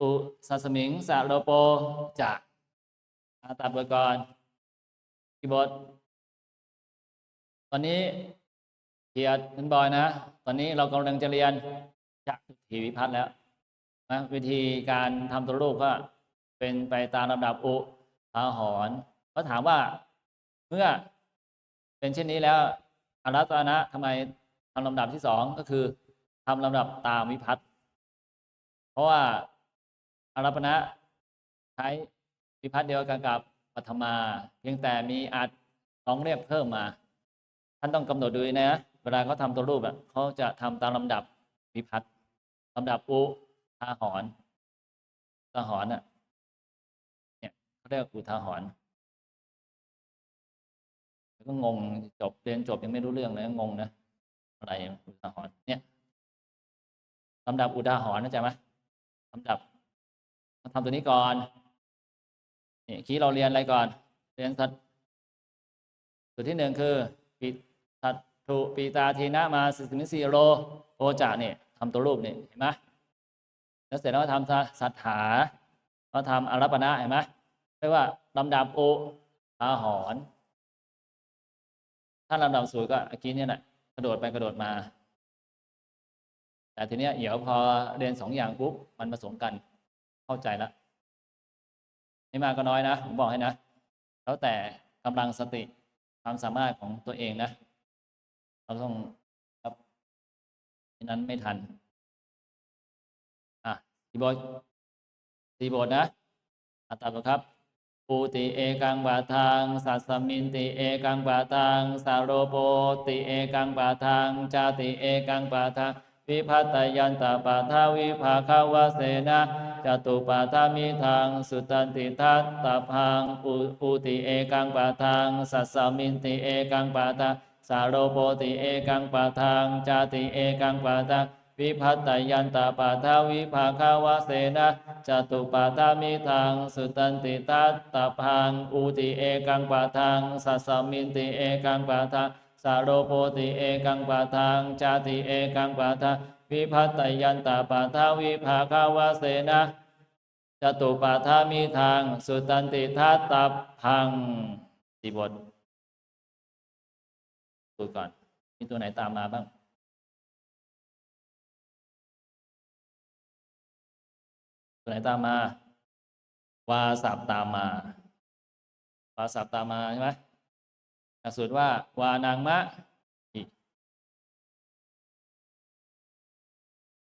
อุสัสมิงสะโลโปจะอาตามบทก่อนกีบทตอนนี้เทียร์นันบอยนะ ตอนนี้เรากำลังจะเรียนจักทีวิพัฒน์แล้วนะวิธีการทำตัวรูปก็เป็นไปตามลำดับอุทาหรณ์เขาถามว่าเมื่อเป็นเช่นนี้แล้วอารัตนะทำไมทำลำดับที่สองก็คือทำลำดับตามวิพัฒน์เพราะว่า อารัปณะใช้วิพัฒน์เดียวกันกับปัทมา เพียงแต่มีอาจต้องเรียกเพิ่มมา ท่านต้องกำหนดดูนะ เวลาเขาทำตัวรูปอะเขาจะทำตามลำดับวิพัฒน์ลำดับอุทาหรณ์ทาหรณ์อะเนี่ยเขาเรียกอุทาหรณ์แล้วก็งงจบเรียนจบยังไม่รู้เรื่องเลยงงนะอะไรอุทาหรณ์เนี่ยลำดับอุทาหรณ์นะจ๊ะไหมลำดับ มาทำตัวนี้ก่อนนี่คีเราเรียนอะไรก่อน เรียนสัตตัวที่หนึ่งคือปิสัตถุปีตาทีนะมาสิสมิสีโรโอจาเนี่ยทำตัวรูปนี่เห็นไหมแล้วเสร็จแล้วก็ทำสัทธาก็ทำอารัปนะเห็นไหมเรียกว่าลำดับโออาหอน ถ้าลำดับสูตรก็เมื่อกี้เนี่ยแหละกระโดดไปกระโดดมา แต่ทีเนี้ยเดี๋ยวพอเรียนสองอย่างปุ๊บมันผสมกัน เข้าใจแล้วไม่มากก็น้อยนะ ผมบอกให้นะ แล้วแต่กำลังสติความสามารถของตัวเองนะ เราต้องครับนั้นไม่ทัน อะทีบททีบทนะอะตาครับปูติเอกังบาทางสัสมินติเอกังบาทางสาโรโปติเอกังบาทางจาติเอกังบาทางวิพัตยันตาปาทาวิภาคาวาเสนะ จตุปาทามิทางสุตันติทัตตพังอุติเอกังปาทางสัสสมินติเอกังปาทางสาโรโปติเอกังปาทางจาติเอกังปาทางวิพัตตยันตปาทาวิภาคาวาเสนะจตุปาทามิทางสุตันติทัตตพังอุติเอกังปาทางสัสสมินติเอกังปาทางสาโรโปติเอกังปาทางจาติเอกังปาทาง วิพัตยันตปาทาวิภาคาวาเสนะจตุปาทามีทาง สุตันติทัตตพังสี่บทดูก่อน มีตัวไหนตามมาบ้างตัวไหนตามมา วาสับตามมา วาสับตามมาใช่ไหมสูตรว่า วานางมะ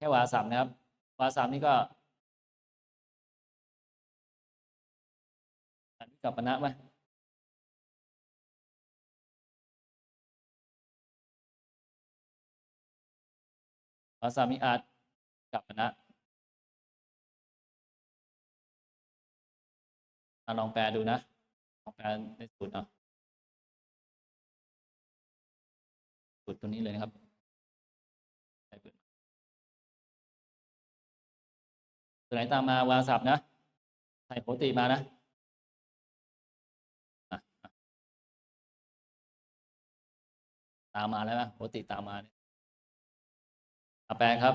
แค่วาสับนะครับ วาสับนี่ก็อันนี้กับปณะไหมวาสับมีอาจกับปณะอะลองแปลดูนะ ลองแปลในสูตรเนาะสูตรตัวนี้เลยนะครับ ตัวไหนตามมาวางสับนะ ใส่โปรตีมานะตามมาแล้วนะโปรตีตามมาเนี่ยแปลครับ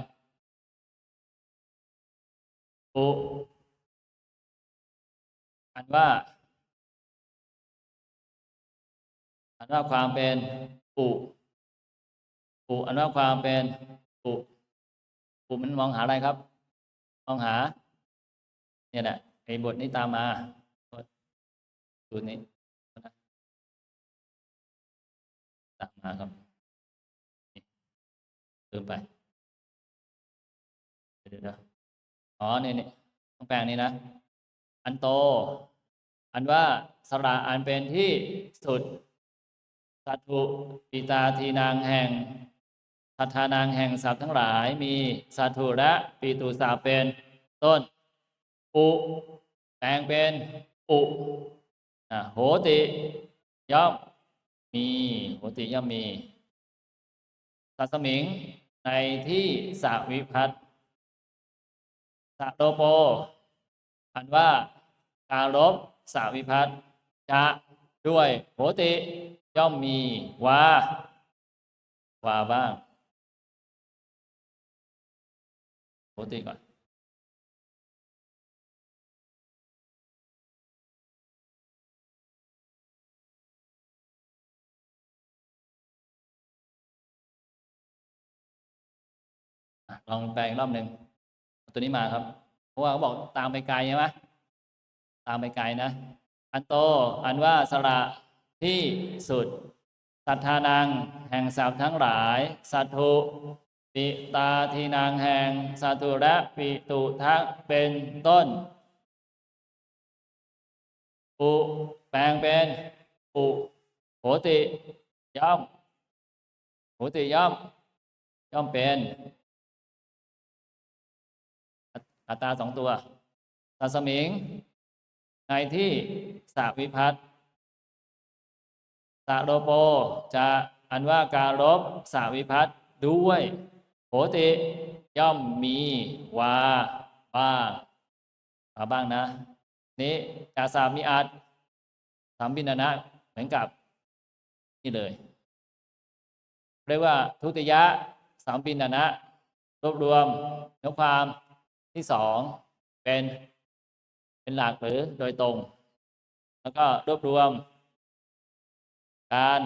อุอันว่า อันว่าความเป็นอุอุอันว่าความเป็นอุอุมันมองหาอะไรครับ มองหา เนี่ยแหละไอ้บทนี้ตามมาสูตรนี้ตามมาครับนี่เติมไปเดี๋ยวนะอ๋อนี่นี่ต้องแปลงนี้นะ อันโต อันว่าสระอันเป็นที่สุดสัตถุปิตาทีนางแห่ง สัทธานางแห่งสัตว์ทั้งหลายมีสัตถุและปีตุสาเป็นต้น อุแปลงเป็นอุอะโหติย่อมมีโหติย่อมมีสัตสมิงในที่สาวิพัตสะโตโปอันว่าการลบสาวิพัตจะด้วยโหติย่อมมีว่าว่าบ้าง ปกติก่อนลองแปลอีกรอบหนึ่งตัวนี้มาครับ เพราะว่าเขาบอกตามไปไกลใช่ไหมตามไปไกลนะ อันโต อันว่าสระที่สุด สัทธานัง แห่งสาวทั้งหลาย สัตถุ ปิตาทีนางแห่งสัตถุและปิตุทักเป็นต้น อุแปลงเป็นอุโหติย่อมโหติย่อม ย่อมเป็น อัตตราสองตัวสัสมิง ในที่สาวิพัตสาโลโป จะอันว่าการลบสาวิพัตด้วย ติย่อมมีวาบ้างมาบ้างนะ นี้จาสามีอัดสามบินานะเหมือนกับนี่เลย เรียกว่าทุติยะสามบินานะรวบรวมเนื้อความที่สองเป็นเป็นหลักหรือโดยตรง แล้วก็รวบรวม การ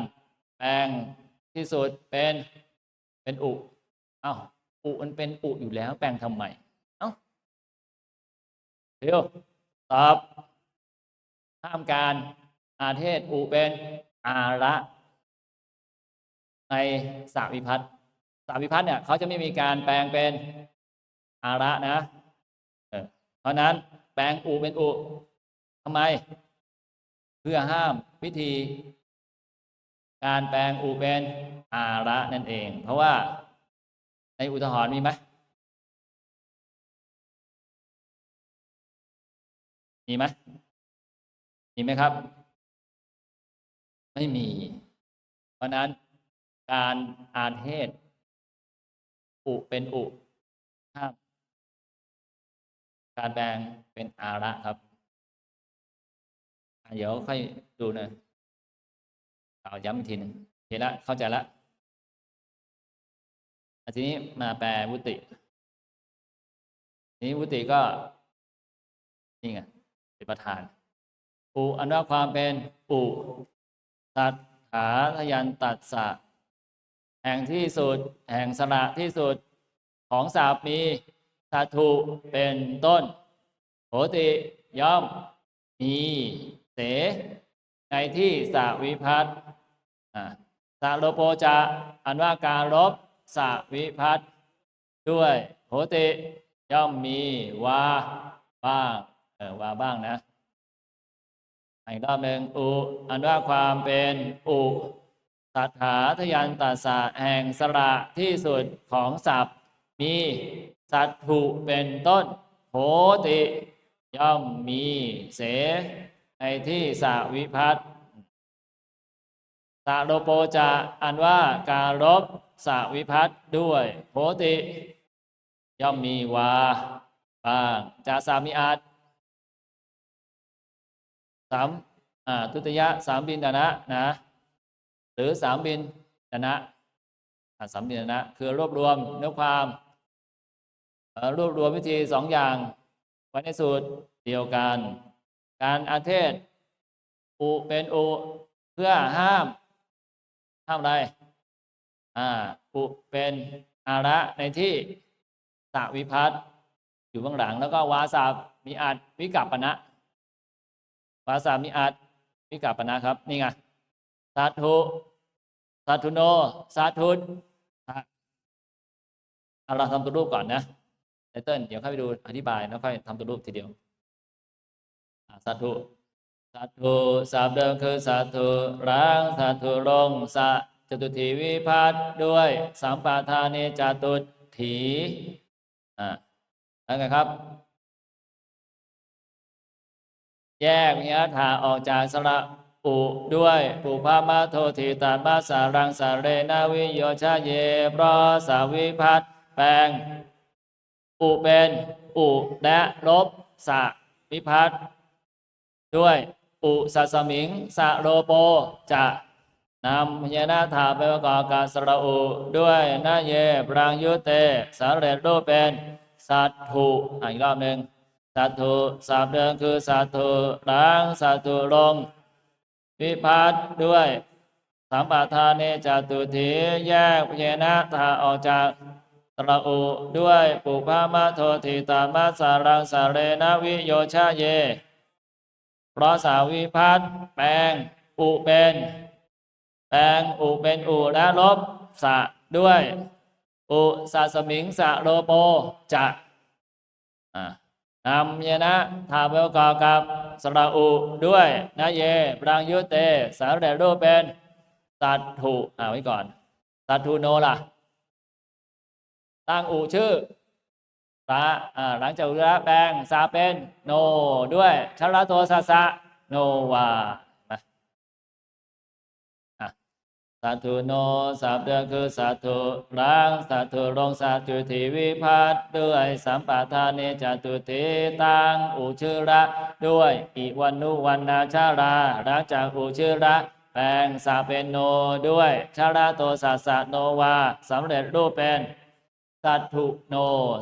แปลงที่สุดเป็นเป็นอุ เอ้าอุมันเป็นอุอยู่แล้ว แปลงทำไมเอ้าเร็วตอบห้ามการอาเทศอุเป็นอาระในสาวิพัตน์สาวิพัตน์เนี่ยเขาจะไม่มีการแปลงเป็นอาระนะเออเพราะนั้นแปลงอุเป็นอุทำไม เพื่อห้ามวิธี การแปลงอุเป็นอาระนั่นเอง เพราะว่า ในอุทหรณ์มีไหมมีไหมมีไหมครับ ไม่มี เพราะนั้นการอ่านเทศ อุเป็นอุห้ามการแปลงเป็นอาระครับ เดี๋ยวค่อยดูนะเอาย้ำอีกทีหนึ่งเห็นละเข้าใจละ ทีนี้มาแปลวุติทีนี้วุติก็นี่ไงเป็นประธานอุอันว่าความเป็นอุตัดขาทยันตัดสะ แห่งที่สุด แห่งสระที่สุดของสาบมีสัตุเป็นต้นโหติย่อมมีเส ในที่สาวิพัตน์อ่าสาโลโปจะอันว่าการลบ สวิพัตน์ด้วยโหติย่อมมีวาบ้างเออวาบ้างนะอีกรอบหนึ่งอุอันว่าความเป็นอุตัถาทยันตัสสะแห่งสระที่สุดของศัพท์ มีสัตถุเป็นต้นโหติ ย่อมมีเสในที่สาวิพัตน์สาโลโปจะอันว่าการลบ สาวิพัตน์ด้วยโหติย่อมมีวาบ้างจะสามีอาจสามอ่าทุติยะสามบินดานะนะ หรือสามบินดานะาสามบินดานะคือรวบรวมเนื้อความรวบรวมวิธีสองอย่างไว้ในสูตรเดียวกัน การอาเทศอุเป็นอุเพื่อห้ามห้ามอะไร อุเป็นอาระในที่สาวิพัตน์อยู่เบื้องหลัง แล้วก็วาสามีอาจวิกัปปณะภาษามิอัดวิกาปนะครับ นี่ไงสัตถุสัตถุโนสัตถุนเอาเราทำตัวรูปก่อนนะไตเติ้ลเดี๋ยวค่อยไปดูอธิบายแล้วค่อยทำตัวรูปทีเดียวอ่าสัตถุสัตถุสับเดิมคือสัตถุรังสัตถุลงสะ จตุถีวิพัตด้วยสัมปาทานิจตุถีอ่าแล้วไงครับ แยกวิญญาถาออกจากสระอุด้วยปุพามาโทธิตามาสารังสาเรนาวิโยชาเยเพราะสาวิพัตแปลงอุเป็นอุและลบสะวิพัตด้วยอุสัสมิงสะโรโปจะ นำพญานาถาไปประกอบกับสระอุด้วยนาเยปรางยุเตสาเรตรูปเป็นสัตถุอีกรอบหนึ่งสัตถุสับเดิมคือสัตถุล้างสัตถุลง วิพัตน์ด้วยสัมปทานเนจตุถีแยกพเยนะถาออกจากสระอุด้วยปุพามาโทติตามาสารังสาเรนวิโยชาเย เพราะสาวิพัฒน์แปลงอุเป็น แปลงอุเป็นอุและลบสะด้วย อุสะสมิงสะโลโปจะนำเยนะทาเวลกอบกับสระอุด้วยนะเยปรังยุเตสารเดชรูปเป็นสัตถุอ่าไว้ก่อนสัตถุโนล่ะ ตั้งอุชื่อสะอ่าหลังจากอุระแปลงสาเป็นโนด้วยชรโทสะสะโนวา สัตุโนสัพเดคือสัตุรังสัตุรงสัตุทีวิพัตด้วยสัมปทานเนจตุทิตังอุชื่อระด้วยอิวันนุวันนาชารารักจากอุชื่อระแปลงสาเป็นโนด้วยชาราโตสัสสะโนวาสำเร็จรูปเป็น สัตถุโน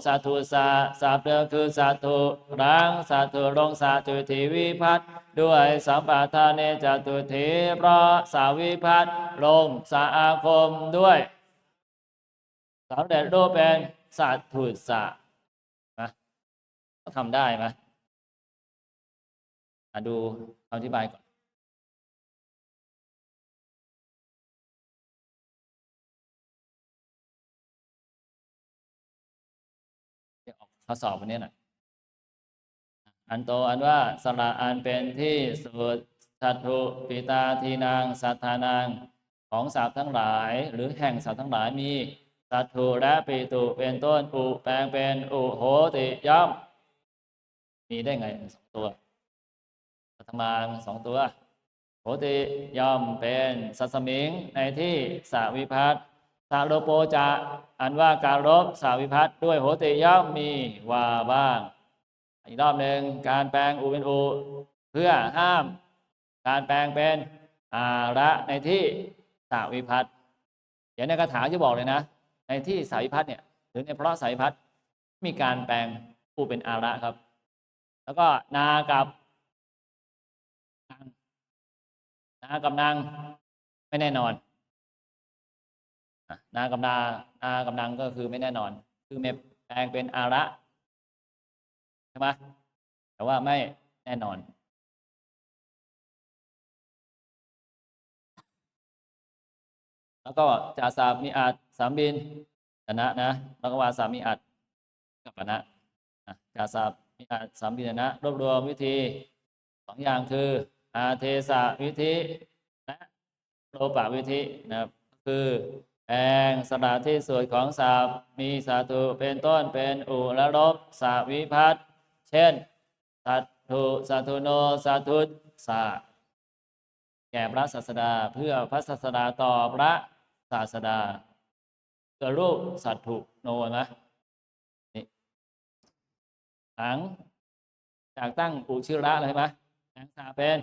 สัตถุสาสัพเดคือสัตถุรังสัตถุลงสัตถุทีวิพัตด้วยสัมปทานเนจตุถีเพราะสาวิพัตลงสาอาคมด้วยสำเร็จรูปเป็นสัตถุสะนะทำได้ไหมอะดูคำอธิบายก่อน ข้อสอบวันนี้หน่อยอันโตอันว่าสระอันเป็นที่สุดสัตถุปิตาทีนางสัทธานางของสัตว์ทั้งหลาย หรือแห่งสัตว์ทั้งหลายมีสัตถุและปิตุเป็นต้นอุแปลงเป็นอุโหติย่อมมีได้ไงสองตัวปัทมางสองตัวโหติย่อมเป็นสัสมิงในที่สาวิพัตน์ สาโลโปจะอันว่าการรบสาวิพัตน์ด้วยโหติย่อมมีว่าบ้าง อีกรอบหนึ่งการแปลงอุเป็นอุเพื่อห้าม การแปลงเป็นอาระในที่สาวิพัตน์เดี๋ยวในคาถาจะบอกเลยนะ ในที่สาวิพัตน์เนี่ยหรือในเพราะสาวิพัตน์มีการแปลงอุเป็นอาระครับ แล้วก็นากับนางนากับนางไม่แน่นอน นากับนานากับนางก็คือไม่แน่นอน คือเมแปลงเป็นอาระใช่ไหมแต่ว่าไม่แน่นอนแล้วก็จาสามีอาจสามบินชนะนะแล้วก็วาสามีอาจกับปณะอะจาสามีอาจสามบินชนะรวบรวมวิธีสองอย่างคืออาเทสะวิธีและโลปะวิธีนะครับคือ แองสระที่สุดของสาบมีสาธุเป็นต้นเป็นอุและลบสาวิพัตน์เช่นสัตถุสัตุโนสัตุสาแก่พระศาสดาเพื่อพระศาสดาต่อพระศาสดาเกรูปสัตถุโนนะนี่หลังจากตั้งอุชิระเลยไหมแองสาเป็น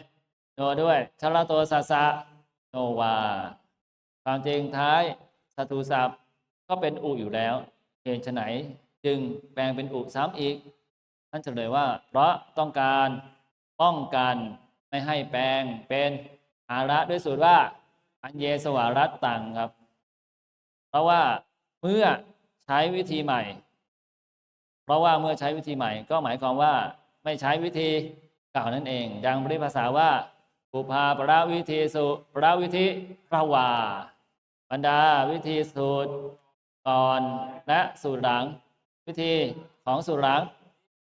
โนด้วยชลโตสัสสะโนวาความจริงท้าย สตุศัพท์ก็เป็นอุอยู่แล้วเหตุไฉนจึงแปลงเป็นอุซ้ำอีก ท่านเฉลยว่า เพราะต้องการป้องกันไม่ให้แปลงเป็นอาระด้วยสูตรว่า อันเยสวารัตตังครับ เพราะว่าเมื่อใช้วิธีใหม่ เพราะว่าเมื่อใช้วิธีใหม่ ก็หมายความว่าไม่ใช้วิธีเก่านั่นเองดังบริภาษาว่าปุพาปราวิธีสุปราวิธีพระวา รรดาวิธีสูตรก่อนและสูตรหลัง วิธีของสูตรหลัง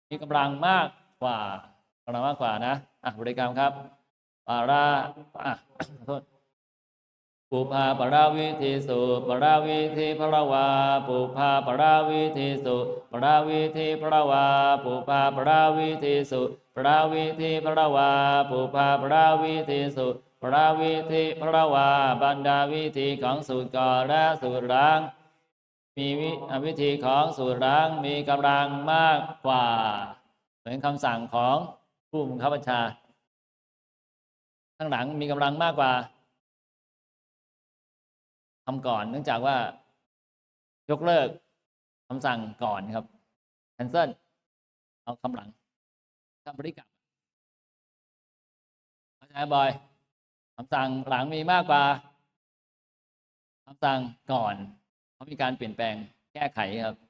มีกำลังมากกว่ากำลังมากกว่านะอะบริกรรมครับปาราอะขอโทษปุพาปราวิธีสุปราวิธีพระวาปุพาปราวิธีสุปราวิธีพระวาปุพาปราวิธีสุปราวิธีพระวาปุพาปราวิธีสุ ปราวิธีพระวาบรรดาวิธีของสูตรก่อและสูตรหลังมีวิธีของสูตรหลังมีกำลังมากกว่า เหมือนคำสั่งของผู้บังคับบัญชา ข้างหลังมีกำลังมากกว่าทำก่อนเนื่องจากว่า ยกเลิกคำสั่งก่อนครับ cancel เอาคำหลังคำบริกรรมเข้าใจไหมบอย คำสั่งหลังมีมากกว่าคำสั่งก่อน เพราะมีการเปลี่ยนแปลงแก้ก้ไขครับ